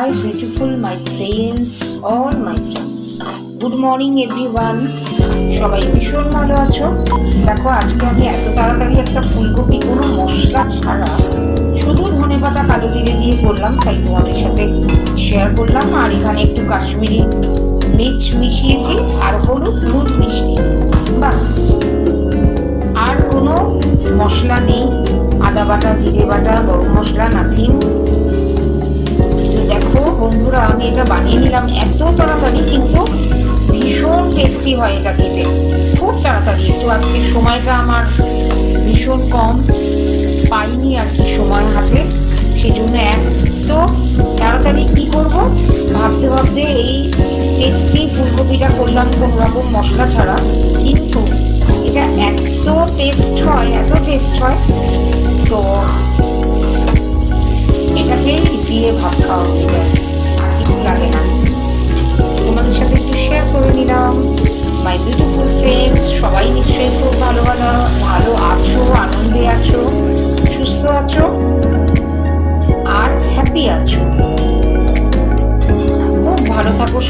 Hi, beautiful, my friends, all my friends. Good morning everyone সবাই ভীষণ ভালো আছো? দেখো আজকে আমি এত তাড়াতাড়ি একটা ফুলকপি কোনো মশলা ছাড়া শুধু ধনে পাতা কালো জিরে দিয়ে করলাম তাই তোমাদের সাথে শেয়ার করলাম। আর এখানে একটু কাশ্মীরি মির্চ মিশিয়েছি আর হলুদ নুন মিষ্টি আমি এটা বানিয়ে নিলাম, এত তাড়াতাড়ি কিন্তু ভীষণ টেস্টি হয় এটা খেতে। খুব তাড়াতাড়ি, একটু আজকে সময়টা আমার ভীষণ কম, পাইনি আর কি সময় হাতে। সেই জন্য এত তাড়াতাড়ি কি করব? ভাবতে ভাবতে এই টেস্টি ফুলকপিটা করলাম কোনো রকম মশলা ছাড়া। কিন্তু এটা এত টেস্ট হয়, এত টেস্ট হয়, তো এটাকে দিয়ে ভাত খাওয়া হয়ে যায়।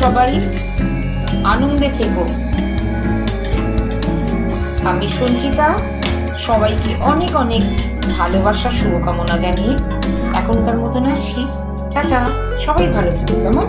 সবাই আনন্দে থেকো। আমি সঞ্চিতা সবাইকে অনেক অনেক ভালোবাসা, শুভকামনা জানিয়ে এখনকার মতন আসি চাচা সবাই ভালো থাকো, কেমন?